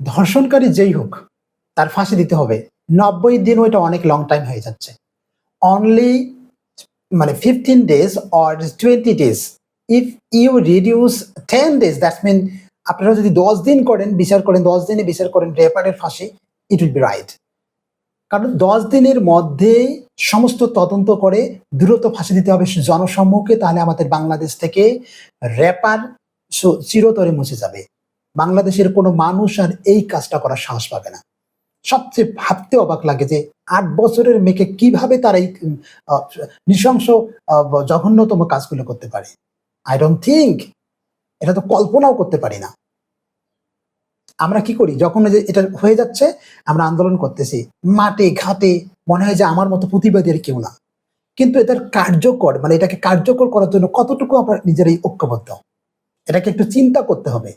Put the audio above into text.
ধর্ষণকারী যেই হোক, তার ফাঁসি দিতে হবে। নব্বই দিন ওইটা অনেক লং টাইম হয়ে যাচ্ছে। অনলি মানে fifteen days or twenty days if you reduce ten days that's mean আপনারা যদি দশ দিন করেন, বিচার করেন, দশ দিনে বিচার করেন রেপারের ফাঁসি ইট উইল বি রাইট কারণ দশ দিনের মধ্যে সমস্ত তদন্ত করে দ্রুত ফাঁসি দিতে হবে জনসম্মুখে, তাহলে আমাদের বাংলাদেশ থেকে র্যাপার চিরতরে মুছে যাবে। বাংলাদেশের কোনো মানুষ আর এই কাজটা করার সাহস পাবে না। সবচেয়ে ভাবতে অবাক লাগে যে আট বছরের মেয়েকে কীভাবে তারা এই নৃশংস জঘন্যতম কাজগুলো করতে পারে। আই ডোন্ট থিঙ্ক এটা তো কল্পনাও করতে পারি না। আমরা কি করি? যখন যে এটা হয়ে যাচ্ছে, আমরা আন্দোলন করতেছি। মাঠে, ঘাটে মনে হয় যে আমার মতো প্রতিবাদী আর কেউ না। কিন্তু এটার কার্যকর মানে এটাকে কার্যকর করার জন্য কতটুকু আমরা নিজেরাই ঐক্যবদ্ধ? এটাকে একটু চিন্তা করতে হবে।